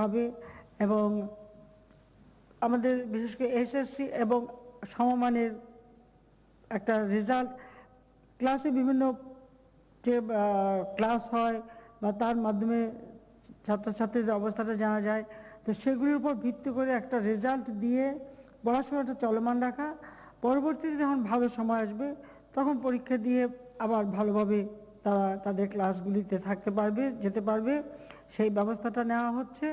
হবে এবং আমাদের, বিশেষ করে এসএসসি এবং সমমানের একটা রেজাল্ট ক্লাসে বিভিন্ন যে ক্লাস হয় বা তার মাধ্যমে ছাত্রছাত্রীদের অবস্থাটা জানা যায়, তো সেগুলির উপর ভিত্তি করে একটা রেজাল্ট দিয়ে পড়াশোনাটা চলমান রাখা। পরবর্তীতে যখন ভালো সময় আসবে, তখন পরীক্ষা দিয়ে আবার ভালোভাবে তারা তাদের ক্লাসগুলিতে থাকতে পারবে, যেতে পারবে। সেই ব্যবস্থাটা নেওয়া হচ্ছে।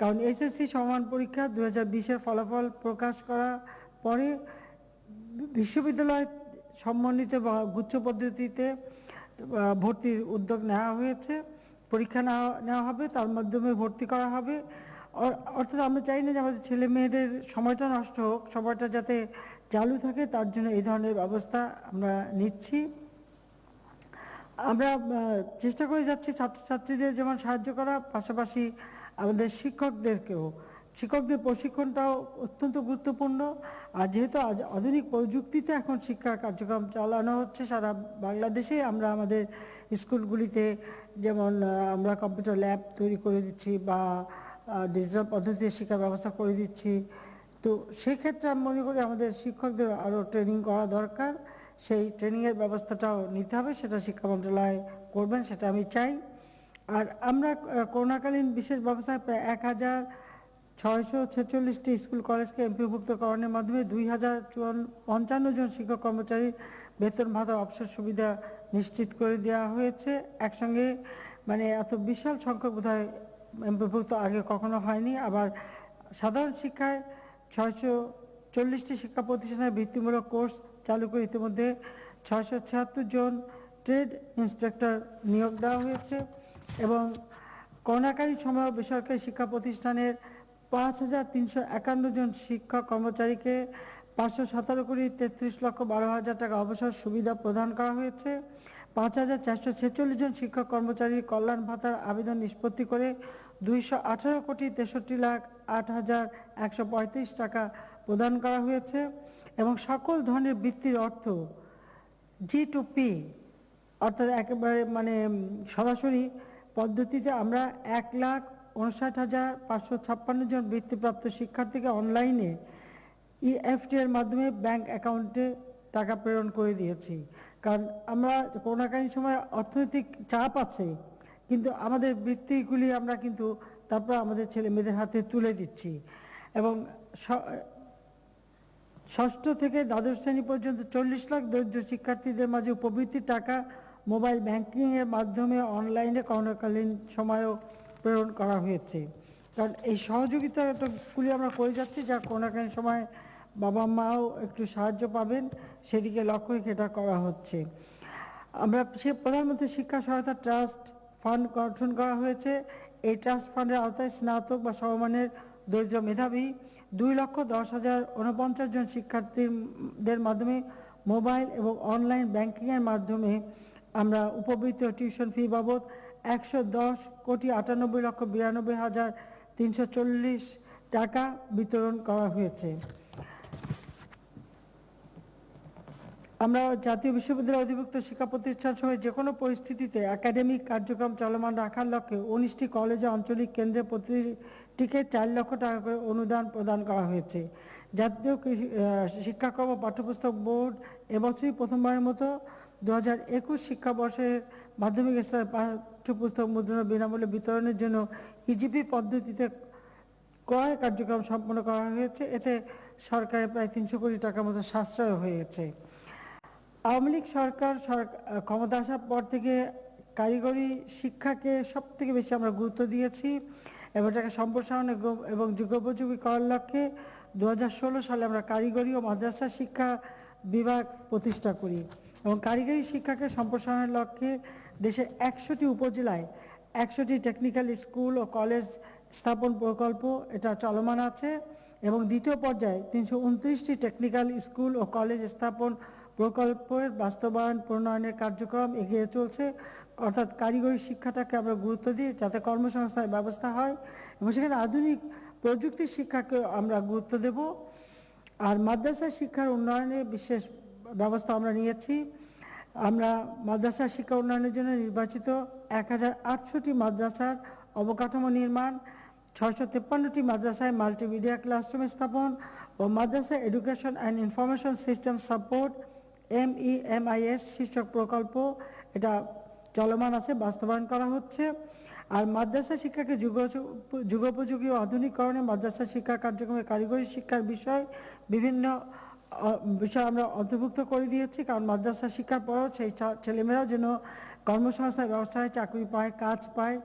কারণ এসএসসি সমান পরীক্ষা দু হাজার ফলাফল প্রকাশ করা পরে বিশ্ববিদ্যালয় সম্মানিত বা গুচ্ছ পদ্ধতিতে ভর্তির উদ্যোগ নেওয়া হয়েছে। পরীক্ষা নেওয়া নেওয়া হবে, তার মাধ্যমে ভর্তি করা হবে। অর্থাৎ আমরা চাই না যে আমাদের ছেলে মেয়েদের সময়টা নষ্ট হোক, সময়টা যাতে চালু থাকে, তার জন্য এই ধরনের ব্যবস্থা আমরা নিচ্ছি। আমরা চেষ্টা করে যাচ্ছি ছাত্রছাত্রীদের যেমন সাহায্য করা, পাশাপাশি আমাদের শিক্ষকদেরকেও। শিক্ষকদের প্রশিক্ষণটাও অত্যন্ত গুরুত্বপূর্ণ। আর যেহেতু আজ আধুনিক প্রযুক্তিতে এখন শিক্ষা কার্যক্রম চালানো হচ্ছে, সারা বাংলাদেশে আমরা আমাদের স্কুলগুলিতে যেমন আমরা কম্পিউটার ল্যাব তৈরি করে দিচ্ছি বা ডিজিটাল পদ্ধতিতে শিক্ষার ব্যবস্থা করে দিচ্ছি। তো সেক্ষেত্রে আমি মনে করি আমাদের শিক্ষকদের আরও ট্রেনিং করা দরকার। সেই ট্রেনিংয়ের ব্যবস্থাটাও নিতে হবে, সেটা শিক্ষা মন্ত্রণালয় করবেন, সেটা আমি চাই। আর আমরা করোনাকালীন বিশেষ ব্যবস্থায় প্রায় এক হাজার ছয়শো ছেচল্লিশটি স্কুল, কলেজকে এমপিভুক্তকরণের মাধ্যমে দুই হাজার পঞ্চান্ন জন শিক্ষক কর্মচারীর বেতন ভাতা অবসর সুবিধা নিশ্চিত করে দেওয়া হয়েছে। একসঙ্গে মানে এত বিশাল সংখ্যক বোধহয় এমপিভুক্ত আগে কখনো হয়নি। আবার সাধারণ শিক্ষায় ছয়শো চল্লিশটি শিক্ষা প্রতিষ্ঠানের বৃত্তিমূলক কোর্স চালু করে ইতিমধ্যে ছয়শো ছিয়াত্তর জন ট্রেড ইন্সট্রাক্টর নিয়োগ দেওয়া হয়েছে এবং করোনাকালীন সময় বেসরকারি শিক্ষা প্রতিষ্ঠানের পাঁচ হাজার তিনশো একান্ন জন শিক্ষক কর্মচারীকে পাঁচশো সতেরো কোটি তেত্রিশ লক্ষ বারো হাজার টাকা অবসর সুবিধা প্রদান করা হয়েছে। পাঁচ হাজার চারশো ছেচল্লিশ জন শিক্ষক কর্মচারীর কল্যাণ ভাতার আবেদন নিষ্পত্তি করে দুইশো আঠারো কোটি তেষট্টি লাখ আট হাজার একশো পঁয়ত্রিশ টাকা প্রদান করা হয়েছে। এবং সকল ধরনের বৃত্তির অর্থ জি টু পি অর্থাৎ একেবারে মানে সরাসরি পদ্ধতিতে আমরা এক লাখ উনষাট হাজার পাঁচশো ছাপ্পান্ন জন বৃত্তিপ্রাপ্ত শিক্ষার্থীকে অনলাইনে ইএফটি এর মাধ্যমে ব্যাংক অ্যাকাউন্টে টাকা প্রেরণ করে দিয়েছি। কারণ আমরা করোনাকালীন সময় অর্থনৈতিক চাপ আছে, কিন্তু আমাদের বৃত্তিগুলি আমরা কিন্তু তারপর আমাদের ছেলে মেয়েদের হাতে তুলে দিচ্ছি। এবং ষষ্ঠ থেকে দ্বাদশ শ্রেণি পর্যন্ত চল্লিশ লাখ দরিদ্র শিক্ষার্থীদের মাঝে উপবৃত্তির টাকা মোবাইল ব্যাংকিংয়ের মাধ্যমে অনলাইনে করোনাকালীন সময়ও প্রেরণ করা হয়েছে। কারণ এই সহযোগিতাগুলি আমরা করে যাচ্ছি, যা করোনাকালীন সময় বাবা মাও একটু সাহায্য পাবেন, সেদিকে লক্ষ্য রেখে এটা করা হচ্ছে। আমরা সে প্রধানমন্ত্রী শিক্ষা সহায়তা ট্রাস্ট ফান্ড গঠন করা হয়েছে। এই ট্রাস্ট ফান্ডের আওতায় স্নাতক বা সমমানের দরিদ্র মেধাবী দুই লক্ষ দশ হাজার উনপঞ্চাশ জন শিক্ষার্থীদের মাধ্যমে মোবাইল এবং অনলাইন ব্যাংকিংয়ের মাধ্যমে আমরা উপবৃত্ত টিউশন ফি বাবদ একশো দশ কোটি আটানব্বই লক্ষ বিরানব্বই হাজার তিনশো চল্লিশ টাকা বিতরণ করা হয়েছে। আমরা জাতীয় বিশ্ববিদ্যালয় অধিভুক্ত শিক্ষা প্রতিষ্ঠান সহ যে কোনো পরিস্থিতিতে একাডেমিক কার্যক্রম চলমান রাখার লক্ষ্যে উনিশটি কলেজে আঞ্চলিক কেন্দ্রে প্রতিটিকে চার লক্ষ টাকা করে অনুদান প্রদান করা হয়েছে। জাতীয় শিক্ষাক্রম ও পাঠ্যপুস্তক বোর্ড এবছরই প্রথমবারের মতো দু হাজার একুশ শিক্ষাবর্ষের মাধ্যমিক স্তরের পাঠ্যপুস্তক মুদ্রণ বিনামূল্যে বিতরণের জন্য ইজিপি পদ্ধতিতে ক্রয় কার্যক্রম সম্পন্ন করা হয়েছে। এতে সরকারের প্রায় তিনশো কোটি টাকার মতো সাশ্রয় হয়েছে। আওয়ামী লীগ সরকার সরক- ক্ষমতা আসার পর থেকে কারিগরি শিক্ষাকে সব থেকে বেশি আমরা গুরুত্ব দিয়েছি। এবং এটাকে সম্প্রসারণ এবং- এবং যুগোপযোগী করার লক্ষ্যে দু হাজার ষোলো সালে আমরা কারিগরি ও মাদ্রাসা শিক্ষা বিভাগ প্রতিষ্ঠা করি। এবং কারিগরি শিক্ষাকে সম্প্রসারণের লক্ষ্যে দেশের একশোটি উপজেলায় একশোটি টেকনিক্যাল স্কুল ও কলেজ স্থাপন প্রকল্প এটা চলমান আছে এবং দ্বিতীয় পর্যায়ে তিনশো উনত্রিশটি টেকনিক্যাল স্কুল ও কলেজ স্থাপন প্রকল্পের বাস্তবায়ন, প্রণয়নের কার্যক্রম এগিয়ে চলছে। অর্থাৎ কারিগরি শিক্ষাটাকে আমরা গুরুত্ব দিই যাতে কর্মসংস্থানের ব্যবস্থা হয় এবং সেখানে আধুনিক প্রযুক্তির শিক্ষাকে আমরা গুরুত্ব দেব। আর মাদ্রাসা শিক্ষার উন্নয়নে বিশেষ ব্যবস্থা আমরা নিয়েছি। আমরা মাদ্রাসা শিক্ষা উন্নয়নের জন্য নির্বাচিত এক হাজার আটশোটি মাদ্রাসার অবকাঠামো নির্মাণ, ছয়শো তেপ্পান্নটি মাদ্রাসায় মাল্টিমিডিয়া ক্লাসরুম স্থাপন ও madrasa education and information system support M E M I S শীর্ষক প্রকল্প, এটা চলমান আছে, বাস্তবায়ন করা হচ্ছে। আর মাদ্রাসা শিক্ষাকে যুগ যুগোপযোগী ও আধুনিকরণে মাদ্রাসা শিক্ষা কার্যক্রমে কারিগরি শিক্ষার বিষয়, বিভিন্ন বিষয় আমরা অন্তর্ভুক্ত করে দিয়েছি। কারণ মাদ্রাসা শিক্ষার পরও সেই ছা- ছেলেমেয়েরাও যেন কর্মসংস্থান ব্যবস্থায় চাকরি পায়, কাজ পায়,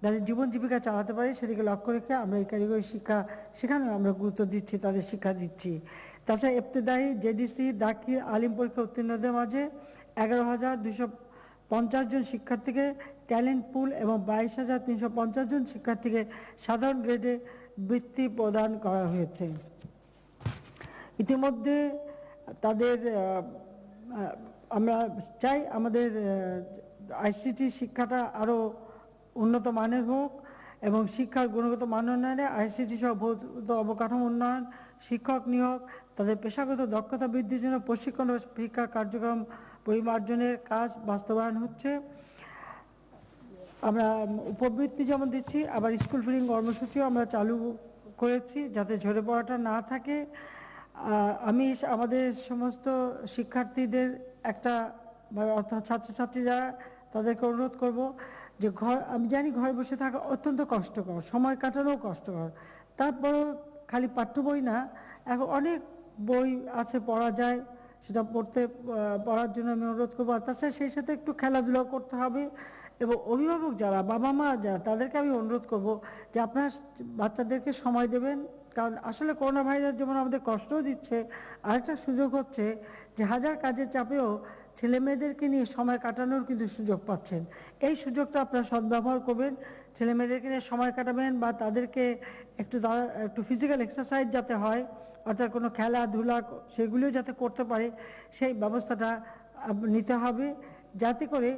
তাদের জীবন জীবিকা চালাতে পারে, সেদিকে লক্ষ্য রেখে আমরা এই কারিগরি শিক্ষা সেখানে আমরা গুরুত্ব দিচ্ছি, তাদের শিক্ষা দিচ্ছি। তাছাড়া ইবতেদায়ী জেডিসি দাখিল আলিম পরীক্ষা উত্তীর্ণদের মাঝে এগারো হাজার দুশো পঞ্চাশ জন শিক্ষার্থীকে ট্যালেন্ট পুল এবং বাইশ হাজার তিনশো পঞ্চাশ জন শিক্ষার্থীকে সাধারণ গ্রেডে বৃত্তি প্রদান করা হয়েছে। ইতিমধ্যে তাদের আমরা চাই আমাদের আইসিটি শিক্ষাটা আরও উন্নত মানের হোক এবং শিক্ষার গুণগত মান উন্নয়নে আইসিটি সহ ভৌত অবকাঠামো উন্নয়ন, শিক্ষক নিয়োগ তাদের পেশাগত দক্ষতা বৃদ্ধির জন্য প্রশিক্ষণ ও শিক্ষা কার্যক্রম পরিমার্জনের কাজ বাস্তবায়ন হচ্ছে। আমরা উপবৃত্তি যেমন দিচ্ছি, আবার স্কুল ফিলিং কর্মসূচিও আমরা চালু করেছি যাতে ঝরে পড়াটা না থাকে। আমি আমাদের সমস্ত শিক্ষার্থীদের একটা অর্থাৎ ছাত্রছাত্রী যারা, তাদেরকে অনুরোধ করব যে ঘর, আমি জানি ঘরে বসে থাকা অত্যন্ত কষ্টকর, সময় কাটানোও কষ্টকর। তারপরও খালি পাঠ্য বই না, এখন অনেক বই আছে, পড়া যায়, সেটা পড়তে পড়ার জন্য আমি অনুরোধ করব। আর তাছাড়া সেই সাথে একটু খেলাধুলা করতে হবে এবং অভিভাবক যারা, বাবা মা যারা, তাদেরকে আমি অনুরোধ করব যে আপনার বাচ্চাদেরকে সময় দেবেন। কারণ আসলে করোনা ভাইরাস যেমন আমাদের কষ্টও দিচ্ছে, আরেকটা সুযোগ হচ্ছে যে হাজার কাজের চাপেও ছেলে মেয়েদেরকে নিয়ে সময় কাটানোর কিন্তু সুযোগ পাচ্ছেন। এই সুযোগটা আপনারা সদ্ব্যবহার করবেন, ছেলে মেয়েদেরকে নিয়ে সময় কাটাবেন বা তাদেরকে একটু একটু ফিজিক্যাল এক্সারসাইজ যাতে হয় অর্থাৎ কোনো খেলাধুলা সেগুলিও যাতে করতে পারে, সেই ব্যবস্থাটা নিতে হবে যাতে করে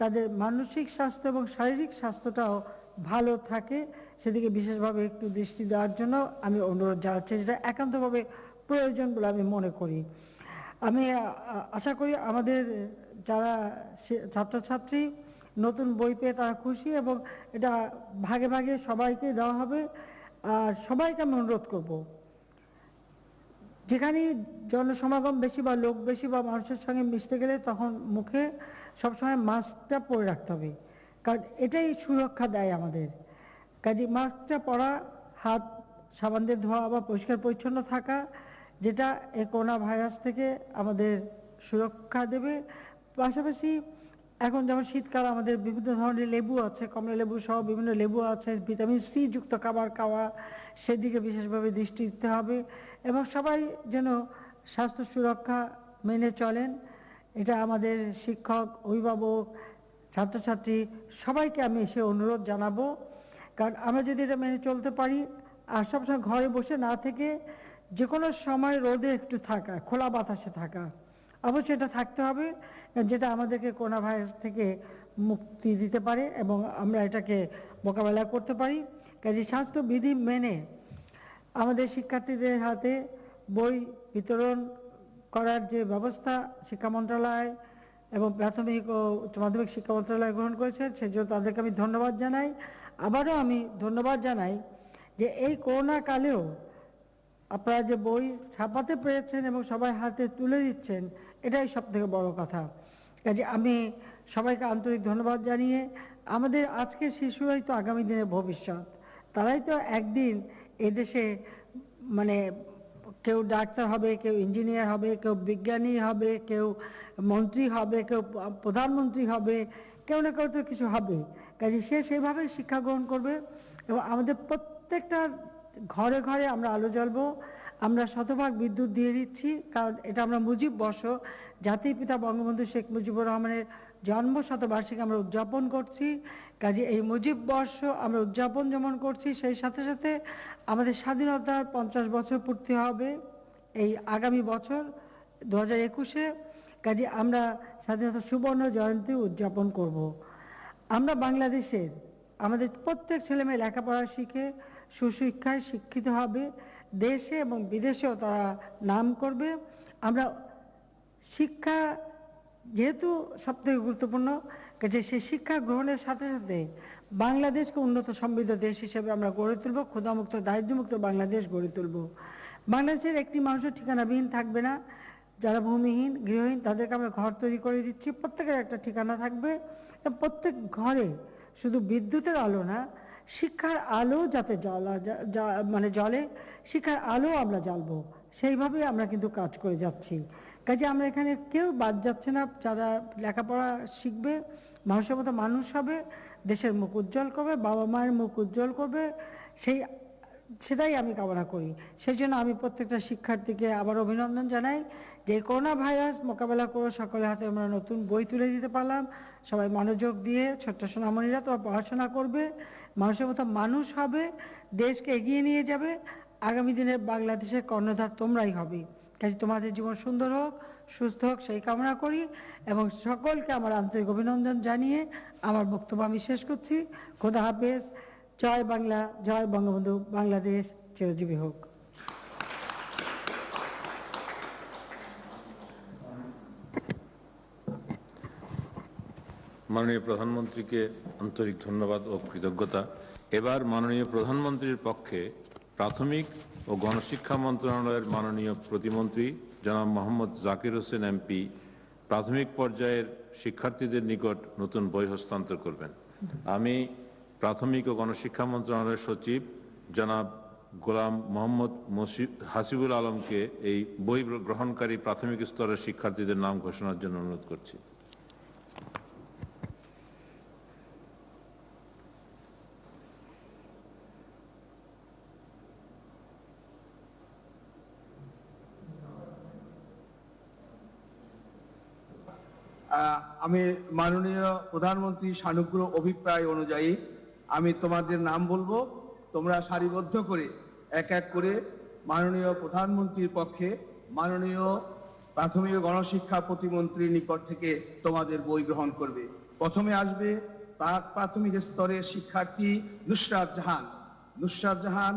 তাদের মানসিক স্বাস্থ্য এবং শারীরিক স্বাস্থ্যটাও ভালো থাকে। সেদিকে বিশেষভাবে একটু দৃষ্টি দেওয়ার জন্য আমি অনুরোধ জানাচ্ছি, যেটা একান্তভাবে প্রয়োজন বলে আমি মনে করি। আমি আশা করি আমাদের যারা ছাত্রছাত্রী, নতুন বই পেয়ে তারা খুশি এবং এটা ভাগে ভাগে সবাইকে দেওয়া হবে। আর সবাইকে আমি অনুরোধ করব যেখানে জনসমাগম বেশি বা লোক বেশি বা মানুষের সঙ্গে মিশতে গেলে তখন মুখে সবসময় মাস্কটা পরে রাখতে হবে। কারণ এটাই সুরক্ষা দেয় আমাদের। কাজে মাস্কটা পরা, হাত, সাবান দিয়ে ধোয়া বা পরিষ্কার পরিচ্ছন্ন থাকা, যেটা এই করোনা ভাইরাস থেকে আমাদের সুরক্ষা দেবে। পাশাপাশি এখন যেমন শীতকাল, আমাদের বিভিন্ন ধরনের লেবু আছে কমলা লেবু সহ বিভিন্ন লেবু আছে, ভিটামিন সি যুক্ত খাবার খাওয়া সেদিকে বিশেষভাবে দৃষ্টি দিতে হবে এবং সবাই যেন স্বাস্থ্য সুরক্ষা মেনে চলেন। এটা আমাদের শিক্ষক, অভিভাবক, ছাত্রছাত্রী সবাইকে আমি সে অনুরোধ জানাব। কারণ আমরা যদি এটা মেনে চলতে পারি, আর সবসময় ঘরে বসে না থেকে যে কোনো সময় রোদে একটু থাকা, খোলা বাতাসে থাকা অবশ্যই এটা থাকতে হবে। যেটা আমাদেরকে করোনা ভাইরাস থেকে মুক্তি দিতে পারে এবং আমরা এটাকে মোকাবেলা করতে পারি। কাজে স্বাস্থ্যবিধি মেনে আমাদের শিক্ষার্থীদের হাতে বই বিতরণ করার যে ব্যবস্থা শিক্ষা মন্ত্রণালয় এবং প্রাথমিক ও উচ্চ মাধ্যমিক শিক্ষা মন্ত্রণালয় গ্রহণ করেছে, সেজন্য তাদেরকে আমি ধন্যবাদ জানাই। আবারও আমি ধন্যবাদ জানাই যে এই করোনা কালেও আপনারা যে বই ছাপাতে পেরেছেন এবং সবাই হাতে তুলে দিচ্ছেন, এটাই সব থেকে বড় কথা। কাজে আমি সবাইকে আন্তরিক ধন্যবাদ জানিয়ে আমাদের আজকের শিশুরাই তো আগামী দিনের ভবিষ্যৎ। তারাই তো একদিন এদেশে মানে কেউ ডাক্তার হবে, কেউ ইঞ্জিনিয়ার হবে, কেউ বিজ্ঞানী হবে, কেউ মন্ত্রী হবে, কেউ প্রধানমন্ত্রী হবে, কেউ না কেউ তো কিছু হবে। কাজে সে সেভাবেই শিক্ষা গ্রহণ করবে এবং আমাদের প্রত্যেকটা ঘরে ঘরে আমরা আলো জ্বলবো। আমরা শতভাগ বিদ্যুৎ দিয়ে দিচ্ছি, কারণ এটা আমরা মুজিব বর্ষ, জাতির পিতা বঙ্গবন্ধু শেখ মুজিবুর রহমানের জন্ম শতবার্ষিকী আমরা উদযাপন করছি। কাজে এই মুজিব বর্ষ আমরা উদযাপন যেমন করছি, সেই সাথে সাথে আমাদের স্বাধীনতার পঞ্চাশ বছর পূর্তি হবে এই আগামী বছর দু হাজার একুশে। কাজে আমরা স্বাধীনতা সুবর্ণ জয়ন্তী উদযাপন করব। আমরা বাংলাদেশের আমাদের প্রত্যেক ছেলেমেয়ে লেখাপড়া শিখে সুশিক্ষায় শিক্ষিত হবে। দেশে এবং বিদেশেও তারা নাম করবে। আমরা শিক্ষা যেহেতু সবথেকে গুরুত্বপূর্ণ, কাজে সেই শিক্ষা গ্রহণের সাথে সাথে বাংলাদেশকে উন্নত সমৃদ্ধ দেশ হিসেবে আমরা গড়ে তুলব, ক্ষুধামুক্ত, দারিদ্র্যমুক্ত বাংলাদেশ গড়ে তুলব। বাংলাদেশের একটি মানুষের ঠিকানাবিহীন থাকবে না। যারা ভূমিহীন, গৃহহীন, তাদেরকে আমরা ঘর তৈরি করে দিচ্ছি। প্রত্যেকের একটা ঠিকানা থাকবে। প্রত্যেক ঘরে শুধু বিদ্যুতের আলো না শিক্ষার আলো যাতে জ্বলা মানে জলে, শিক্ষার আলো আমরা জ্বালবো। সেইভাবেই আমরা কিন্তু কাজ করে যাচ্ছি। কাজে আমরা এখানে কেউ বাদ যাচ্ছে না, যারা লেখাপড়া শিখবে মানুষের মতো মানুষ হবে, দেশের মুখ উজ্জ্বল করবে, বাবা মায়ের মুখ উজ্জ্বল করবে, সেই, সেটাই আমি কামনা করি। সেই জন্য আমি প্রত্যেকটা শিক্ষার্থীকে আবার অভিনন্দন জানাই যে করোনা ভাইরাস মোকাবেলা করে সকলের হাতে আমরা নতুন বই তুলে দিতে পারলাম। সবাই মনোযোগ দিয়ে ছোট্ট সোনামণিরা তোমরা পড়াশোনা করবে। মানুষের মতো মানুষ হবে, দেশকে এগিয়ে নিয়ে যাবে। আগামী দিনে বাংলাদেশের কর্ণধার তোমরাই হবে। কাজে তোমাদের জীবন সুন্দর হোক, সুস্থ হোক, সেই কামনা করি এবং সকলকে আমার আন্তরিক অভিনন্দন জানিয়ে আমার বক্তব্য আমি শেষ করছি। খোদা হাফেজ। জয় বাংলা, জয় বঙ্গবন্ধু। বাংলাদেশ চিরজীবী হোক। মাননীয় প্রধানমন্ত্রীকে আন্তরিক ধন্যবাদ ও কৃতজ্ঞতা। এবার মাননীয় প্রধানমন্ত্রীর পক্ষে প্রাথমিক ও গণশিক্ষা মন্ত্রণালয়ের মাননীয় প্রতিমন্ত্রী জনাব মোহাম্মদ জাকির হোসেন এমপি প্রাথমিক পর্যায়ের শিক্ষার্থীদের নিকট নতুন বই হস্তান্তর করবেন। আমি প্রাথমিক ও গণশিক্ষা মন্ত্রণালয়ের সচিব জনাব গোলাম মোহাম্মদ হাসিবুল আলমকে এই বই গ্রহণকারী প্রাথমিক স্তরের শিক্ষার্থীদের নাম ঘোষণার জন্য অনুরোধ করছি। আমি মাননীয় প্রধানমন্ত্রী সানুগ্রহ অভিপ্রায় অনুযায়ী আমি তোমাদের নাম বলব, তোমরা সারিবদ্ধ করে এক এক করে মাননীয় প্রধানমন্ত্রীর পক্ষে মাননীয় প্রাথমিক গণশিক্ষা প্রতিমন্ত্রীর নিকট থেকে তোমাদের বই গ্রহণ করবে। প্রথমে আসবে প্রাক প্রাথমিক স্তরের শিক্ষার্থী নুসরাত জাহান। নুসরাত জাহান,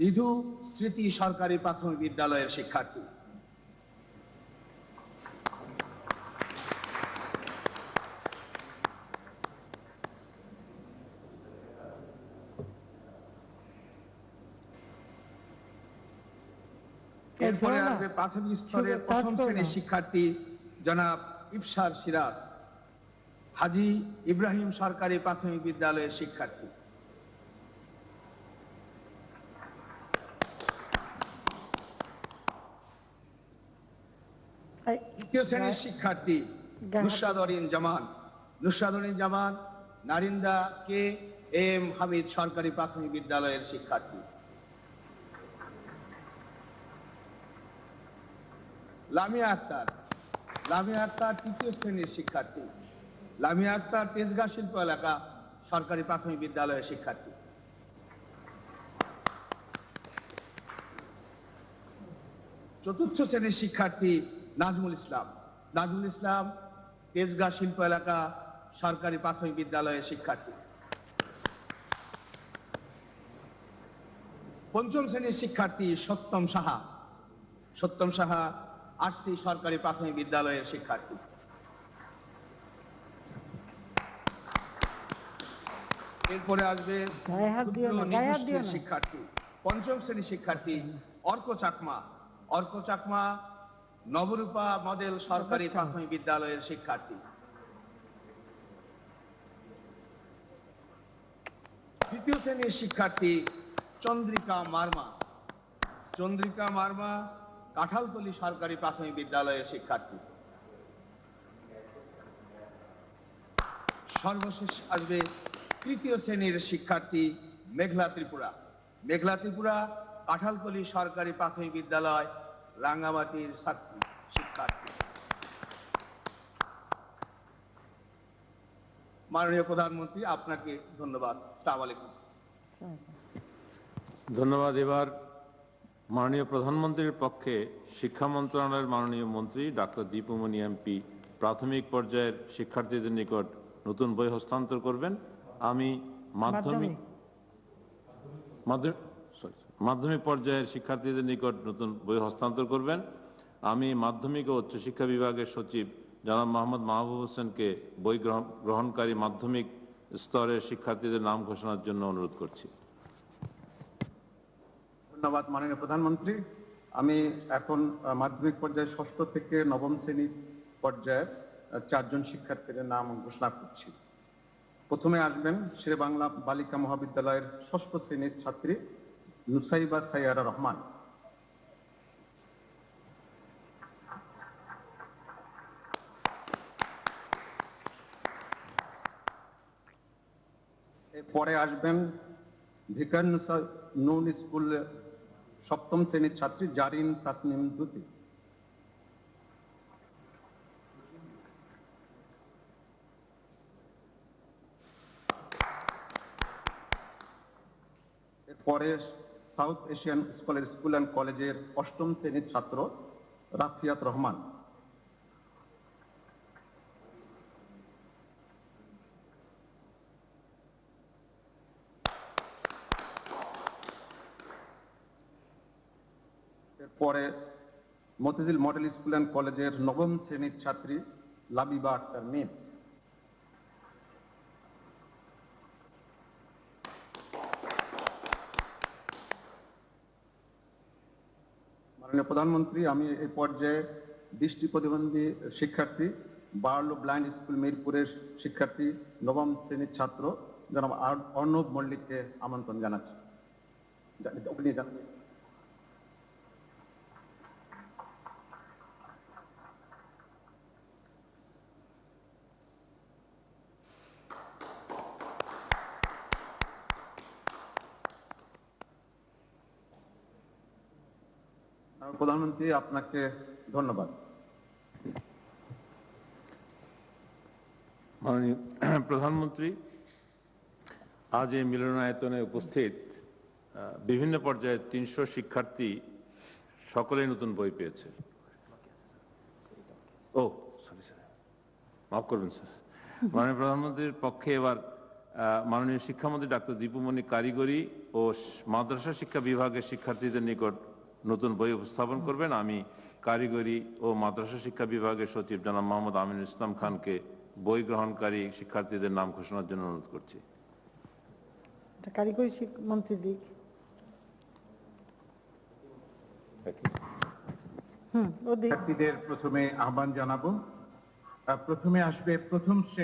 নিধু স্মৃতি সরকারি প্রাথমিক বিদ্যালয়ের শিক্ষার্থী এরপরে ধরো না। আসবে প্রাথমিক স্তরের প্রথম শ্রেণির শিক্ষার্থী জনাব ইফসার সিরাজ হাজি ইব্রাহিম সরকারি প্রাথমিক বিদ্যালয়ের শিক্ষার্থী। তৃতীয় শ্রেণির শিক্ষার্থী নুসাদরিন জামান। নুসাদরিন জামান নারিন্দা কে এম হামিদ সরকারি প্রাথমিক বিদ্যালয়ের শিক্ষার্থী। লামিয়া আক্তার লামিয়া আক্তার তৃতীয় শ্রেণির শিক্ষার্থী, লামিয়া আক্তার তেজগাঁ শিল্প এলাকা সরকারি প্রাথমিক বিদ্যালয়ের শিক্ষার্থী। চতুর্থ শ্রেণির শিক্ষার্থী নাজমুল ইসলাম নাজমুল ইসলাম তেজগাঁ শিল্প এলাকা সরকারি প্রাথমিক বিদ্যালয়ের শিক্ষার্থী। পঞ্চম শ্রেণির শিক্ষার্থী সত্যম সাহা সত্যম সাহা আরসি সরকারি প্রাথমিক বিদ্যালয়ের শিক্ষার্থী। এরপরে আসবে। শিক্ষার্থী পঞ্চম শ্রেণির শিক্ষার্থী অর্ক চাকমা। অর্ক চাকমা নবরূপা মডেল সরকারি প্রাথমিক বিদ্যালয়ের শিক্ষার্থী। তৃতীয় শ্রেণির শিক্ষার্থী চন্দ্রিকা মার্মা। চন্দ্রিকা মার্মা কাঁঠালতলী সরকারি প্রাথমিক বিদ্যালয়ের শিক্ষার্থী। সর্বশেষ আসবে তৃতীয় শ্রেণির শিক্ষার্থী মেঘলা ত্রিপুরা। মেঘলা ত্রিপুরা, কাঁঠালতলী সরকারি প্রাথমিক বিদ্যালয়, রাঙ্গামাটির ছাত্রী, শিক্ষার্থী। মাননীয় প্রধানমন্ত্রী, আপনাকে ধন্যবাদ। সালাম আলাইকুম। ধন্যবাদ এবার। মাননীয় প্রধানমন্ত্রীর পক্ষে শিক্ষা মন্ত্রণালয়ের মাননীয় মন্ত্রী ডাক্তার দীপুমণি এমপি প্রাথমিক পর্যায়ের শিক্ষার্থীদের নিকট নতুন বই হস্তান্তর করবেন। আমি মাধ্যমিক মাধ্যমিক। মাধ্যমিক পর্যায়ের শিক্ষার্থীদের নিকট নতুন বই হস্তান্তর করবেন। আমি মাধ্যমিক ও উচ্চশিক্ষা বিভাগের সচিব জনাব মোহাম্মদ মাহবুব হোসেনকে বই গ্রহণ- গ্রহণকারী মাধ্যমিক স্তরের শিক্ষার্থীদের নাম ঘোষণার জন্য অনুরোধ করছি। ধন্যবাদ মাননীয় প্রধানমন্ত্রী। আমি এখন মাধ্যমিক পর্যায়ে ষষ্ঠ থেকে নবম শ্রেণি পর্যায়ের চারজন শিক্ষার্থীদের নাম ঘোষণা করছি। প্রথমে আসবেন শেরে বাংলা বালিকা মহাবিদ্যালয়ের ষষ্ঠ শ্রেণির ছাত্রী নুসাইবা সাইয়ারা রহমান। এরপরে আসবেন ভিকার নুসা নুন স্কুল সপ্তম শ্রেণির ছাত্রী জারিন তাসনিম দুতি পরে সাউথ এশিয়ান স্কুলের স্কুল অ্যান্ড কলেজের অষ্টম শ্রেণির ছাত্র রাফিয়াত রহমান। এরপরে মতিঝিল মডেল স্কুল অ্যান্ড কলেজের নবম শ্রেণির ছাত্রী লাবিবা আক্তার মিম। মাননীয় প্রধানমন্ত্রী, আমি এই পর্যায়ে দৃষ্টি প্রতিবন্ধী শিক্ষার্থী, বার্লো ব্লাইন্ড স্কুল মিরপুরের শিক্ষার্থী, নবম শ্রেণির ছাত্র জনাব অর্ণব মল্লিককে আমন্ত্রণ জানাচ্ছি। প্রধানমন্ত্রী, আপনাকে ধন্যবাদ। মাননীয় প্রধানমন্ত্রী, আজ এই মিলনায়তনে উপস্থিত বিভিন্ন পর্যায়ে তিনশো শিক্ষার্থী সকলেই নতুন বই পেয়েছে। ও সরি স্যার মাফ করবেন স্যার মাননীয় প্রধানমন্ত্রীর পক্ষে এবার মাননীয় শিক্ষামন্ত্রী ডাক্তার দীপুমণি কারিগরি ও মাদ্রাসা শিক্ষা বিভাগের শিক্ষার্থীদের নিকট নতুন বই উপস্থাপন করবেন। আমি কারিগরি ও মাদ্রাসা শিক্ষা বিভাগের সচিব জনাব মোহাম্মদ আমিনুল ইসলাম খানকে বই গ্রহণকারী শিক্ষার্থীদের নাম ঘোষণার জন্য অনুরোধ করছি। কারিগরি শিক্ষা মন্ত্রী দিক। প্রথমে আহ্বান জানাব। প্রথমে আসবে প্রথম শ্রেণি